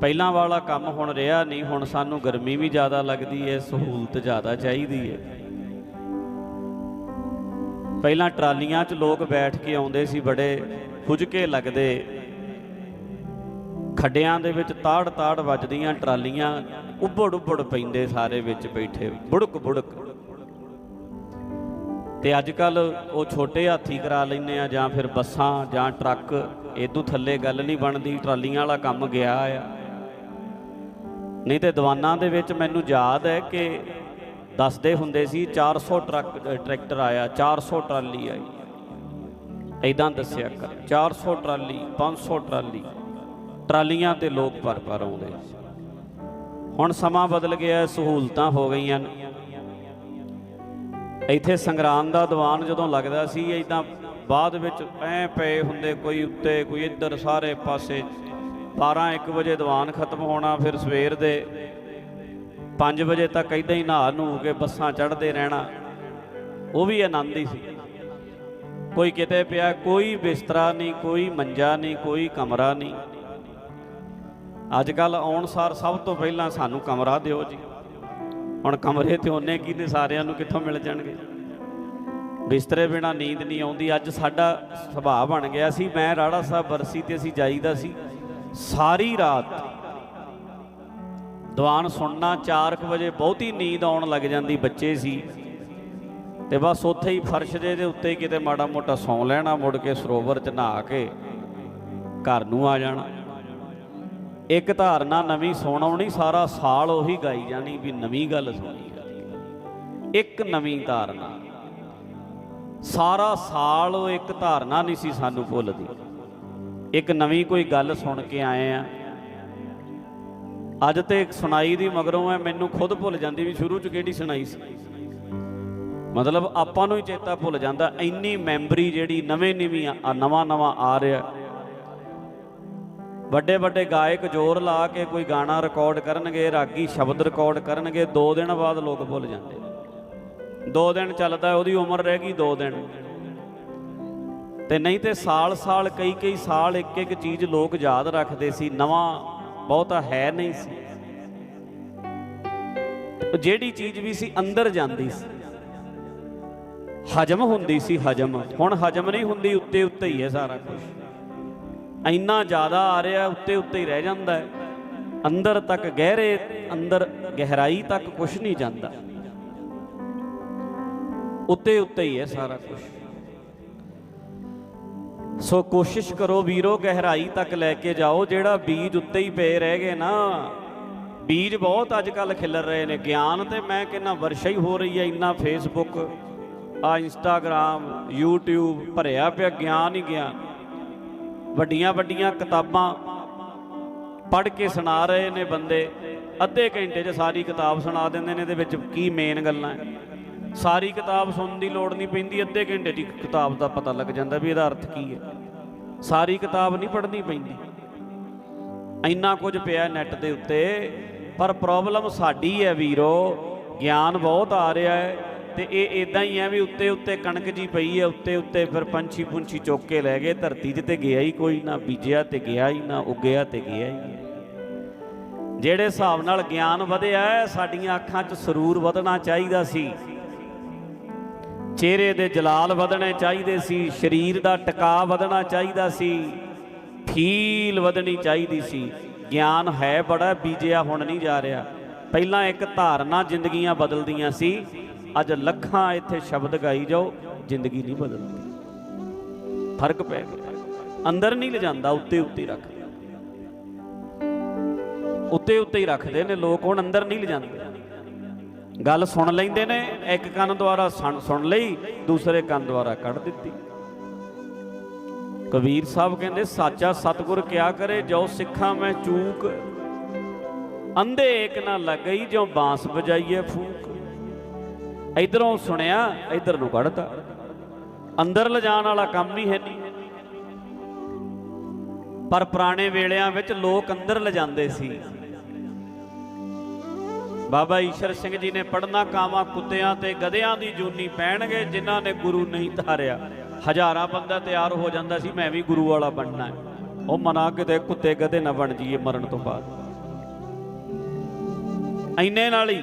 ਪਹਿਲਾਂ ਵਾਲਾ ਕੰਮ ਹੁਣ ਰਿਹਾ ਨਹੀਂ, ਹੁਣ ਸਾਨੂੰ ਗਰਮੀ ਵੀ ਜ਼ਿਆਦਾ ਲੱਗਦੀ ਹੈ ਸਹੂਲਤ ਜ਼ਿਆਦਾ ਚਾਹੀਦੀ ਹੈ ਪਹਿਲਾਂ ਟਰਾਲੀਆਂ 'ਚ ਲੋਕ ਬੈਠ ਕੇ ਆਉਂਦੇ ਸੀ, ਬੜੇ ਖੁਜਕੇ ਲੱਗਦੇ। ਖੱਡਿਆਂ ਦੇ ਵਿੱਚ ਤਾੜ ਤਾੜ ਵੱਜਦੀਆਂ ਟਰਾਲੀਆਂ ਉੱਬੜ ਉੱਬੜ ਪੈਂਦੇ ਸਾਰੇ ਵਿੱਚ ਬੈਠੇ। ਬੁੜਕ ਬੁੜਕ। ਤੇ ਅੱਜ ਕੱਲ ਉਹ ਛੋਟੇ ਹਾਥੀ ਕਰਾ ਲੈਂਦੇ ਆ ਜਾਂ ਫਿਰ ਬੱਸਾਂ ਜਾਂ ਟਰੱਕ। ਇਦੋਂ ਥੱਲੇ ਗੱਲ ਨਹੀਂ ਬਣਦੀ, ਟਰਾਲੀਆਂ ਵਾਲਾ ਕੰਮ ਗਿਆ ਆ। ਨਹੀਂ ਤੇ ਦੀਵਾਨਾਂ ਦੇ ਵਿੱਚ ਮੈਨੂੰ ਯਾਦ ਹੈ ਕਿ ਦੱਸਦੇ ਹੁੰਦੇ ਸੀ 400 ਟਰੱਕ ਟਰੈਕਟਰ ਆਇਆ 400 ਟਰਾਲੀ ਆਈ। ਐਦਾਂ ਦੱਸਿਆ ਕਰ 400 ਟਰਾਲੀ 500 ਟਰਾਲੀ, ਟਰਾਲੀਆਂ ਤੇ ਲੋਕ ਭਰ ਭਰ ਆਉਂਦੇ। ਹੁਣ ਸਮਾਂ ਬਦਲ ਗਿਆ, ਸਹੂਲਤਾਂ ਹੋ ਗਈਆਂ। ਇੱਥੇ ਸੰਗਰਾਮ ਦਾ ਦੀਵਾਨ ਜਦੋਂ ਲੱਗਦਾ ਸੀ ਇਦਾਂ ਬਾਅਦ ਵਿੱਚ ਐ ਪਏ ਹੁੰਦੇ ਕੋਈ ਉੱਤੇ, ਕੋਈ ਇੱਧਰ ਸਾਰੇ ਪਾਸੇ। 12 1 ਵਜੇ ਦੀਵਾਨ ਖਤਮ ਹੋਣਾ, ਫਿਰ ਸਵੇਰ ਦੇ 5 ਵਜੇ ਤੱਕ ਇਦਾਂ ਹੀ ਨਹਾ ਨੂ ਕੇ ਬੱਸਾਂ ਚੜ੍ਹਦੇ ਰਹਿਣਾ। ਉਹ ਵੀ ਆਨੰਦ ਹੀ ਸੀ। ਕੋਈ ਕਿਤੇ ਪਿਆ, ਕੋਈ ਬਿਸਤਰਾ ਨਹੀਂ, ਕੋਈ ਮੰਜਾ ਨਹੀਂ, ਕੋਈ ਕਮਰਾ ਨਹੀਂ। ਅੱਜ ਕੱਲ ਆਉਣ ਸਾਰ ਸਭ ਤੋਂ ਪਹਿਲਾਂ ਸਾਨੂੰ ਕਮਰਾ ਦਿਓ ਜੀ। ਹੁਣ ਕਮਰੇ ਤੇ ਉਹਨੇ ਕੀ ਨੇ ਸਾਰਿਆਂ ਨੂੰ ਕਿੱਥੋਂ ਮਿਲ ਜਾਣਗੇ? ਬਿਸਤਰੇ ਬਿਨਾ ਨੀਂਦ ਨਹੀਂ ਆਉਂਦੀ। ਅੱਜ ਸਾਡਾ ਸੁਭਾਅ ਬਣ ਗਿਆ ਸੀ। ਮੈਂ ਰਾੜਾ ਸਾਹਿਬ ਬਰਸੀ ਤੇ ਅਸੀਂ ਜਾਈਦਾ ਸੀ। ਸਾਰੀ ਰਾਤ ਦੀਵਾਨ ਸੁਣਨਾ 4:00 ਵਜੇ ਬਹੁਤੀ ਨੀਂਦ ਆਉਣ ਲੱਗ ਜਾਂਦੀ ਬੱਚੇ ਸੀ। ਤੇ ਬਸ ਉੱਥੇ ਹੀ ਫਰਸ਼ ਦੇ ਦੇ ਉੱਤੇ ਕਿਤੇ ਮਾੜਾ ਮੋਟਾ ਸੌਂ ਲੈਣਾ, ਮੁੜ ਕੇ ਸਰੋਵਰ 'ਚ ਨਹਾ ਕੇ ਘਰ ਨੂੰ ਆ ਜਾਣਾ। ਇੱਕ ਧਾਰਨਾ ਨਵੀਂ ਸੁਣਾਉਣੀ ਸਾਰਾ ਸਾਲ ਉਹੀ ਗਾਈ ਜਾਣੀ ਵੀ ਨਵੀਂ ਗੱਲ ਸੁਣੀ। ਇੱਕ ਨਵੀਂ ਧਾਰਨਾ। ਸਾਰਾ ਸਾਲ ਉਹ ਇੱਕ ਧਾਰਨਾ ਨਹੀਂ ਸੀ ਸਾਨੂੰ ਭੁੱਲਦੀ। ਇੱਕ ਨਵੀਂ ਕੋਈ ਗੱਲ ਸੁਣ ਕੇ ਆਏ ਆ। ਅੱਜ ਤੇ ਸੁਣਾਈ ਦੀ ਮਗਰੋਂ ਐ ਮੈਨੂੰ ਖੁਦ ਭੁੱਲ ਜਾਂਦੀ ਵੀ ਸ਼ੁਰੂ ਚ ਕਿਹੜੀ ਸੁਣਾਈ ਸੀ। ਮਤਲਬ ਆਪਾਂ ਨੂੰ ਹੀ ਚੇਤਾ ਭੁੱਲ ਜਾਂਦਾ, ਇੰਨੀ ਮੈਮਰੀ ਜਿਹੜੀ ਨਵੇਂ ਨਵੀਂ ਨਵਾਂ ਨਵਾਂ ਆ ਰਿਹਾ। ਵੱਡੇ ਵੱਡੇ ਗਾਇਕ ਜ਼ੋਰ ਲਾ ਕੇ ਕੋਈ ਗਾਣਾ ਰਿਕਾਰਡ ਕਰਨਗੇ, ਰਾਗੀ ਸ਼ਬਦ ਰਿਕਾਰਡ ਕਰਨਗੇ 2 ਦਿਨ ਬਾਅਦ ਲੋਕ ਭੁੱਲ ਜਾਂਦੇ। ਦੋ ਦਿਨ ਚੱਲਦਾ, ਉਹਦੀ ਉਮਰ ਰਹਿ ਗਈ ਦੋ ਦਿਨ। ਤੇ ਨਹੀਂ ਤੇ ਸਾਲ ਸਾਲ, ਕਈ ਕਈ ਸਾਲ ਇੱਕ ਇੱਕ ਚੀਜ਼ ਲੋਕ ਯਾਦ ਰੱਖਦੇ ਸੀ, ਨਵਾਂ ਬਹੁਤਾ ਹੈ ਨਹੀਂ ਸੀ। ਜਿਹੜੀ ਚੀਜ਼ ਵੀ ਸੀ, ਅੰਦਰ ਜਾਂਦੀ ਸੀ। ਹਜਮ ਹੁੰਦੀ ਸੀ, ਹਜਮ। ਹੁਣ ਹਜਮ ਨਹੀਂ ਹੁੰਦੀ, ਉੱਤੇ ਉੱਤੇ ਹੀ ਹੈ ਸਾਰਾ ਕੁਝ ਇੰਨਾ ਜ਼ਿਆਦਾ ਆ ਰਿਹਾ, ਉੱਤੇ ਉੱਤੇ ਹੀ ਰਹਿ ਜਾਂਦਾ ਹੈ। ਅੰਦਰ ਤੱਕ ਗਹਿਰੇ, ਅੰਦਰ ਗਹਿਰਾਈ ਤੱਕ ਕੁਝ ਨਹੀਂ ਜਾਂਦਾ। ਉੱਤੇ ਉੱਤੇ ਹੀ ਹੈ ਸਾਰਾ ਕੁਝ ਸੋ ਕੋਸ਼ਿਸ਼ ਕਰੋ ਵੀਰੋ ਗਹਿਰਾਈ ਤੱਕ ਲੈ ਕੇ ਜਾਓ, ਜਿਹੜਾ ਬੀਜ ਉੱਤੇ ਹੀ ਪਏ ਰਹਿ ਗਏ ਨਾ। ਬੀਜ ਬਹੁਤ ਅੱਜ ਕੱਲ ਖਿਲਰ ਰਹੇ ਨੇ। ਗਿਆਨ ਤੇ ਮੈਂ ਕਹਿੰਨਾ ਵਰਸ਼ਾ ਹੀ ਹੋ ਰਹੀ ਹੈ, ਇੰਨਾ ਫੇਸਬੁੱਕ ਆ ਇੰਸਟਾਗ੍ਰam YouTube ਭਰਿਆ ਪਿਆ, ਗਿਆਨ ਹੀ ਗਿਆਨ। ਵੱਡੀਆਂ ਵੱਡੀਆਂ ਕਿਤਾਬਾਂ ਪੜ੍ਹ ਕੇ ਸੁਣਾ ਰਹੇ ਨੇ ਬੰਦੇ। ਅੱਧੇ ਘੰਟੇ 'ਚ ਸਾਰੀ ਕਿਤਾਬ ਸੁਣਾ ਦਿੰਦੇ ਨੇ, ਇਹਦੇ ਵਿੱਚ ਕੀ ਮੇਨ ਗੱਲਾਂ ਹੈ। ਸਾਰੀ ਕਿਤਾਬ ਸੁਣਨ ਦੀ ਲੋੜ ਨਹੀਂ ਪੈਂਦੀ ਅੱਧੇ ਘੰਟੇ 'ਚ ਕਿਤਾਬ ਦਾ ਪਤਾ ਲੱਗ ਜਾਂਦਾ ਵੀ ਇਹਦਾ ਅਰਥ ਕੀ ਹੈ। ਸਾਰੀ ਕਿਤਾਬ ਨਹੀਂ ਪੜ੍ਹਨੀ ਪੈਂਦੀ। ਇੰਨਾ ਕੁਝ ਪਿਆ ਨੈਟ ਦੇ ਉੱਤੇ ਪਰ ਪ੍ਰੋਬਲਮ ਸਾਡੀ ਹੈ ਵੀਰੋ ਗਿਆਨ ਬਹੁਤ ਆ ਰਿਹਾ ਹੈ ਤੇ ਇਹ ਇਦਾਂ ਹੀ ਹੈ ਵੀ ਉੱਤੇ ਉੱਤੇ ਕਣਕ ਜੀ ਪਈ ਹੈ ਉੱਤੇ ਉੱਤੇ ਫਿਰ ਪੰਛੀ ਪੁੰਛੀ ਚੁੱਕ ਕੇ ਲੈ ਗਏ ਧਰਤੀ 'ਚ ਤੇ ਗਿਆ ਹੀ ਕੋਈ ਨਾ ਬੀਜਿਆ ਤੇ ਗਿਆ ਹੀ ਨਾ ਉੱਗਿਆ ਤੇ ਗਿਆ ਹੀ ਹੈ। ਜਿਹੜੇ ਹਿਸਾਬ ਨਾਲ ਗਿਆਨ ਵਧਿਆ ਹੈ, ਸਾਡੀਆਂ ਅੱਖਾਂ 'ਚ ਸਰੂਰ ਵਧਣਾ ਚਾਹੀਦਾ ਸੀ। ਚਿਹਰੇ ਦੇ ਜਲਾਲ ਵਧਣੇ ਚਾਹੀਦੇ ਸੀ, ਸਰੀਰ ਦਾ ਟਿਕਾ ਵਧਣਾ ਚਾਹੀਦਾ ਸੀ, ਫੀਲ ਵਧਣੀ ਚਾਹੀਦੀ ਸੀ। ਗਿਆਨ ਹੈ ਬੜਾ, ਬੀਜਿਆ ਹੁਣ ਨਹੀਂ ਜਾ ਰਿਹਾ। ਪਹਿਲਾਂ ਇੱਕ ਧਾਰਨਾ ਜ਼ਿੰਦਗੀਆਂ ਬਦਲਦੀਆਂ ਸੀ, ਅੱਜ ਲੱਖਾਂ ਇੱਥੇ ਸ਼ਬਦ ਗਾਈ ਜਾਓ, ਜ਼ਿੰਦਗੀ ਨਹੀਂ ਬਦਲਦੀ। ਫ਼ਰਕ ਪੈ ਗਿਆ। ਅੰਦਰ ਨਹੀਂ ਲਿਜਾਂਦਾ, ਉੱਤੇ ਉੱਤੇ ਹੀ ਰੱਖਦਾ ਉੱਤੇ ਉੱਤੇ ਹੀ ਰੱਖਦੇ ਨੇ ਲੋਕ, ਹੁਣ ਅੰਦਰ ਨਹੀਂ ਲਿਜਾਂਦੇ। ਗੱਲ ਸੁਣ ਲੈਂਦੇ ਨੇ, ਇੱਕ ਕੰਨ ਦੁਆਰਾ ਸੁਣ ਸੁਣ ਲਈ, ਦੂਸਰੇ ਕੰਨ ਦੁਆਰਾ ਕੱਢ ਦਿੱਤੀ। ਕਬੀਰ ਸਾਹਿਬ ਕਹਿੰਦੇ, ਸਾਚਾ ਸਤਗੁਰ ਕਿਆ ਕਰੇ, ਜੋ ਸਿੱਖਾਂ ਮੈਂ ਚੂਕ, ਅੰਧੇ ਏਕ ਨਾ ਲੱਗਈ ਜੋ ਬਾਂਸ ਵਜਾਈਏ ਫੂਕ। ਇਧਰੋਂ ਸੁਣਿਆ, ਇਧਰ ਨੂੰ ਕੱਢਤਾ। ਅੰਦਰ ਲਿਜਾਣ ਵਾਲਾ ਕੰਮ ਹੀ ਹੈ ਨਹੀਂ। ਪਰ ਪੁਰਾਣੇ ਵੇਲਿਆਂ ਵਿੱਚ ਲੋਕ ਅੰਦਰ ਲਿਜਾਂਦੇ ਸੀ। ਬਾਬਾ ਈਸ਼ਰ ਸਿੰਘ ਜੀ ਨੇ ਪੜਨਾ ਕਾਵਾਂ ਕੁੱਤਿਆਂ ਤੇ ਗਧਿਆਂ ਦੀ ਜੂਨੀ ਪਹਿਣਗੇ ਜਿਨ੍ਹਾਂ ਨੇ ਗੁਰੂ ਨਹੀਂ ਧਾਰਿਆ। ਹਜ਼ਾਰਾਂ ਬੰਦਾ ਤਿਆਰ ਹੋ ਜਾਂਦਾ ਸੀ, ਮੈਂ ਵੀ ਗੁਰੂ ਵਾਲਾ ਬਣਨਾ ਹੈ। ਉਹ ਮਨਾ ਕਿਤੇ ਕੁੱਤੇ ਗਧੇ ਨਾ ਬਣ ਜਾਈਏ ਮਰਨ ਤੋਂ ਬਾਅਦ। ਐਨੇ ਨਾਲ ਹੀ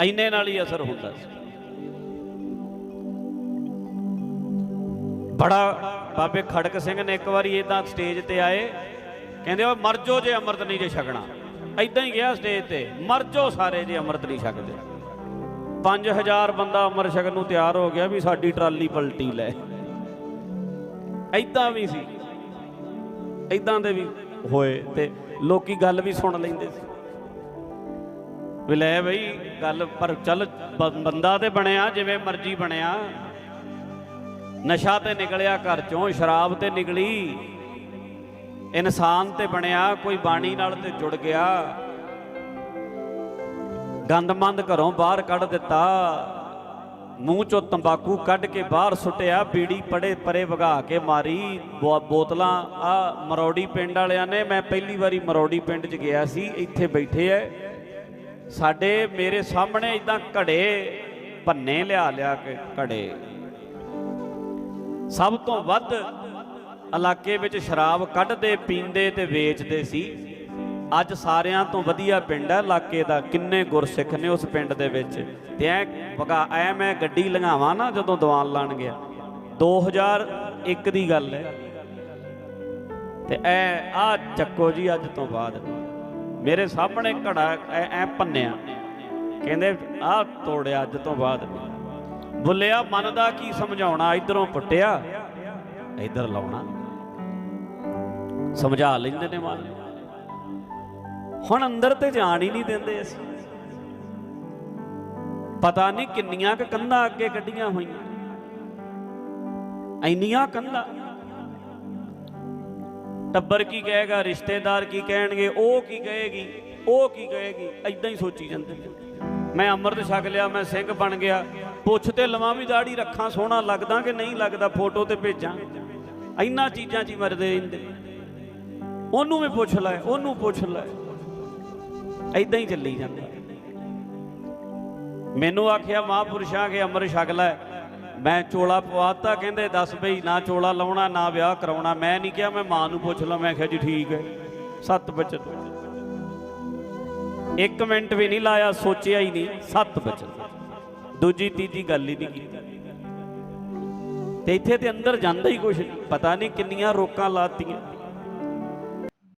ਐਨੇ ਨਾਲ ਹੀ ਅਸਰ ਹੁੰਦਾ ਸੀ। ਬੜਾ ਬਾਬੇ ਖੜਕ ਸਿੰਘ ਨੇ ਇੱਕ ਵਾਰੀ ਇਦਾਂ ਸਟੇਜ ਤੇ ਆਏ ਕਹਿੰਦੇ ਉਹ ਮਰ ਜਾਓ ਜੇ ਅੰਮ੍ਰਿਤ ਨਹੀਂ ਜੇ ਛਕਣਾ। ਐਦਾਂ ਹੀ ਗਿਆ ਸਟੇਜ ਤੇ। ਮਰ ਜਾਓ ਸਾਰੇ ਜੇ ਅੰਮ੍ਰਿਤ ਨਹੀਂ ਛਕਦੇ। 5000 ਬੰਦਾ ਅੰਮ੍ਰਿਤ ਛਕਣ ਨੂੰ ਤਿਆਰ ਹੋ ਗਿਆ ਵੀ ਸਾਡੀ ਟਰਾਲੀ ਪਲਟੀ ਲੈ। ਐਦਾਂ ਵੀ ਸੀ। ਐਦਾਂ ਦੇ ਵੀ ਹੋਏ ਤੇ ਲੋਕੀ ਗੱਲ ਵੀ ਸੁਣ ਲੈਂਦੇ ਸੀ। ਵੀ ਲੈ ਬਈ, ਗੱਲ ਪਰ ਚੱਲ ਬੰਦਾ ਤੇ ਬਣਿਆ, ਜਿਵੇਂ ਮਰਜ਼ੀ ਬਣਿਆ। ਨਸ਼ਾ ਤੇ ਨਿਕਲਿਆ, ਘਰ ਚੋਂ ਸ਼ਰਾਬ ਤੇ ਨਿਕਲੀ। ਇਨਸਾਨ ਤੇ ਬਣਿਆ, ਕੋਈ ਬਾਣੀ ਨਾਲ ਤੇ ਜੁੜ ਗਿਆ। ਗੰਦਮੰਦ ਘਰੋਂ ਬਾਹਰ ਕੱਢ ਦਿੱਤਾ। ਮੂੰਹ ਚੋਂ ਤੰਬਾਕੂ ਕੱਢ ਕੇ ਬਾਹਰ ਸੁੱਟਿਆ, ਬੀੜੀ ਪੜੇ ਪਰੇ ਵਗਾ ਕੇ ਮਾਰੀ। ਬੋ- ਬੋਤਲਾਂ, ਆ ਮਰੌੜੀ ਪਿੰਡ ਵਾਲਿਆਂ ਨੇ, ਮੈਂ ਪਹਿਲੀ ਵਾਰੀ ਮਰੌੜੀ ਪਿੰਡ 'ਚ ਗਿਆ ਸੀ, ਇੱਥੇ ਬੈਠੇ ਐ। ਸਾਡੇ ਮੇਰੇ ਸਾਹਮਣੇ ਇਦਾਂ ਘੜੇ, ਭੰਨੇ ਲਿਆ ਲਿਆ ਕੇ ਘੜੇ। ਸਭ ਤੋਂ ਵੱਧ ਇਲਾਕੇ ਵਿੱਚ ਸ਼ਰਾਬ ਕੱਢਦੇ, ਪੀਂਦੇ ਤੇ ਵੇਚਦੇ ਸੀ। ਅੱਜ ਸਾਰਿਆਂ ਤੋਂ ਵਧੀਆ ਪਿੰਡ ਹੈ। ਇਲਾਕੇ ਦਾ ਕਿੰਨੇ ਗੁਰਸਿੱਖ ਨੇ ਉਸ ਪਿੰਡ ਦੇ ਵਿੱਚ। ਤੇ ਐ ਵਗਾ ਐ ਮੈਂ ਗੱਡੀ ਲੰਘਾਵਾਂ ਨਾ ਜਦੋਂ ਦੀਵਾਨ ਲਾਣ ਗਿਆ। 2001 ਦੀ ਗੱਲ ਹੈ। ਤੇ ਐ, ਆ ਚੱਕੋ ਜੀ ਅੱਜ ਤੋਂ ਬਾਅਦ। ਮੇਰੇ ਸਾਹਮਣੇ ਘੜਾ, ਐ ਐ ਭੰਨਿਆ। ਕਹਿੰਦੇ, ਆ ਤੋੜਿਆ ਅੱਜ ਤੋਂ ਬਾਅਦ। ਬੁੱਲਿਆ, ਮਨ ਦਾ ਕੀ ਸਮਝਾਉਣਾ? ਇਧਰੋਂ ਪੁੱਟਿਆ। ਇਧਰ ਲਾਉਣਾ। ਸਮਝਾ ਲੈਂਦੇ ਨੇ ਮਨ ਹੁਣ ਅੰਦਰ ਤੇ ਜਾਣ ਹੀ ਨਹੀਂ ਦਿੰਦੇ ਅਸੀਂ। ਪਤਾ ਨਹੀਂ ਕਿੰਨੀਆਂ ਕੁ ਕੰਧਾਂ ਅੱਗੇ ਕੱਢੀਆਂ ਹੋਈਆਂ। ਇੰਨੀਆਂ ਕੰਧਾਂ। ਟੱਬਰ ਕੀ ਕਹੇਗਾ, ਰਿਸ਼ਤੇਦਾਰ ਕੀ ਕਹਿਣਗੇ, ਉਹ ਕੀ ਕਹੇਗੀ, ਉਹ ਕੀ ਕਹੇਗੀ ਐਦਾਂ ਹੀ ਸੋਚੀ ਜਾਂਦੇ ਮੈਂ ਅੰਮ੍ਰਿਤ ਛਕ ਲਿਆ, ਮੈਂ ਸਿੰਘ ਬਣ ਗਿਆ। ਪੁੱਛ ਤੇ ਲਵਾਂ ਵੀ ਦਾੜੀ ਰੱਖਾਂ, ਸੋਹਣਾ ਲੱਗਦਾ ਕਿ ਨਹੀਂ ਲੱਗਦਾ, ਫੋਟੋ ਤੇ ਭੇਜਾਂ। ਇੰਨਾ ਚੀਜ਼ਾਂ 'ਚ ਹੀ ਮਰਦੇ ਰਹਿੰਦੇ। ਉਹਨੂੰ ਵੀ ਪੁੱਛ ਲੈ, ਉਹਨੂੰ ਪੁੱਛ ਲੈ। ਐਦਾਂ ਹੀ ਚੱਲੀ ਜਾਂਦਾ। ਮੈਨੂੰ ਆਖਿਆ, ਮਹਾਂਪੁਰਸ਼ਾਂ ਕੇ ਅੰਮ੍ਰਿਤ ਛਕ ਲੈ। ਮੈਂ ਚੋਲਾ ਪਵਾਤਾ, ਕਹਿੰਦੇ ਦੱਸ ਬਈ, ਨਾ ਚੋਲਾ ਲਾਉਣਾ, ਨਾ ਵਿਆਹ ਕਰਾਉਣਾ। ਮੈਂ ਨਹੀਂ ਕਿਹਾ, ਮੈਂ ਮਾਂ ਨੂੰ ਪੁੱਛ ਲਾਂ। ਮੈਂ ਕਿਹਾ ਜੀ ਠੀਕ ਹੈ। ਸੱਤ ਬਚਨ। ਇੱਕ ਮਿੰਟ ਵੀ ਨਹੀਂ ਲਾਇਆ, ਸੋਚਿਆ ਹੀ ਨਹੀਂ। ਸੱਤ ਬਚਨ। ਦੂਜੀ, ਤੀਜੀ ਗੱਲ ਹੀ ਨਹੀਂ ਕੀਤੀ। ਤੇ ਇੱਥੇ ਤੇ ਅੰਦਰ ਜਾਂਦਾ ਹੀ ਕੁਛ ਪਤਾ ਨਹੀਂ ਕਿੰਨੀਆਂ ਰੋਕਾਂ ਲਾਤੀਆਂ।